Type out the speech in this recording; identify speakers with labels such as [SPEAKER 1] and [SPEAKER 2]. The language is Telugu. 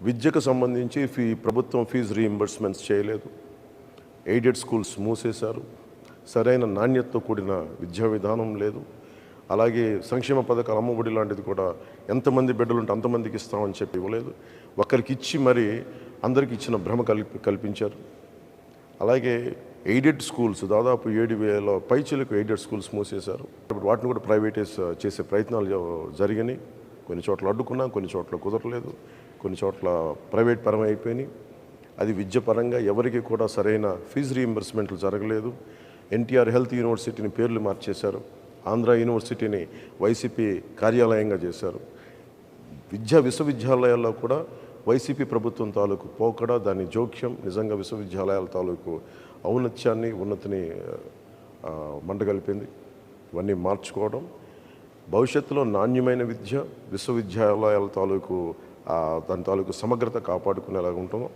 [SPEAKER 1] విద్యకు సంబంధించి ఫీ ప్రభుత్వం ఫీజు రీయింబర్స్మెంట్స్ చేయలేదు. ఎయిడెడ్ స్కూల్స్ మూసేశారు. సరైన నాణ్యతతో కూడిన విద్యా విధానం లేదు. అలాగే సంక్షేమ పథకాలు అమ్మఒడి లాంటిది కూడా ఎంతమంది బిడ్డలు ఉంటే అంతమందికి ఇస్తామని చెప్పి ఇవ్వలేదు. ఒకరికి ఇచ్చి మరి అందరికి ఇచ్చిన భ్రమ కల్పి కల్పించారు. అలాగే ఎయిడెడ్ స్కూల్స్ దాదాపు ఏడు వేల పైచలకు ఎయిడెడ్ స్కూల్స్ మూసేశారు. వాటిని కూడా ప్రైవేటైజ్ చేసే ప్రయత్నాలు జరిగినాయి. కొన్ని చోట్ల అడ్డుకున్నాం కొన్ని చోట్ల కుదరలేదు కొన్ని చోట్ల ప్రైవేట్ పరం అయిపోయినాయి. అది విద్యపరంగా ఎవరికి కూడా సరైన ఫీజు రీఎంబర్స్మెంట్లు జరగలేదు. ఎన్టీఆర్ హెల్త్ యూనివర్సిటీని పేర్లు మార్చేశారు. ఆంధ్ర యూనివర్సిటీని వైసీపీ కార్యాలయంగా చేశారు. విద్యా విశ్వవిద్యాలయాల్లో కూడా వైసీపీ ప్రభుత్వం తాలూకు పోకడ దాని జోక్యం నిజంగా విశ్వవిద్యాలయాల తాలూకు ఔన్నత్యాన్ని ఉన్నతిని మండగలిపింది. ఇవన్నీ మార్చుకోవడం. భవిష్యత్తులో నాణ్యమైన విద్య విశ్వవిద్యాలయాల తాలూకు దాని తాలూకు సమగ్రత కాపాడుకునేలాగా ఉంటుందో